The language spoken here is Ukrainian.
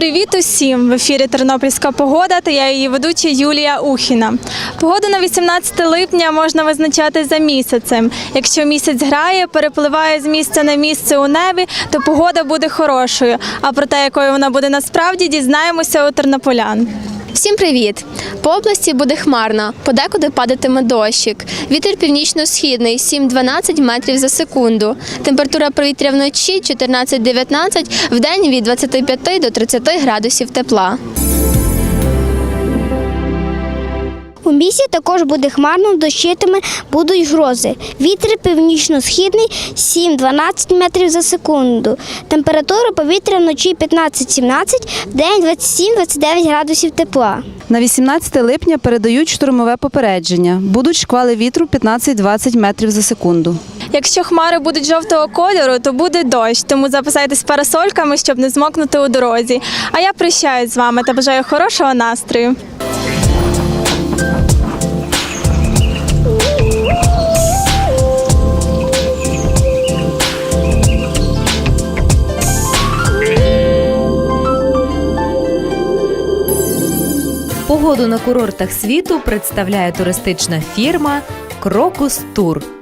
Привіт усім! В ефірі Тернопільська погода та я її ведуча Юлія Ухіна. Погоду на 18 липня можна визначати за місяцем. Якщо місяць грає, перепливає з місця на місце у небі, то погода буде хорошою. А про те, якою вона буде насправді, дізнаємося у тернополян. Всім привіт! По області буде хмарно, подекуди падатиме дощик. Вітер північно-східний 7-12 метрів за секунду. Температура повітря вночі 14-19, день від 25 до 30 градусів тепла. У місті також буде хмарно, дощитиме, будуть грози. Вітер північно-східний 7-12 метрів за секунду. Температура повітря вночі 15-17, день 27-29 градусів тепла. На 18 липня передають штурмове попередження. Будуть шквали вітру 15-20 метрів за секунду. Якщо хмари будуть жовтого кольору, то буде дощ, тому запасайтесь парасольками, щоб не змокнути у дорозі. А я прощаюсь з вами та бажаю хорошого настрою. Погоду на курортах світу представляє туристична фірма Крокус Тур.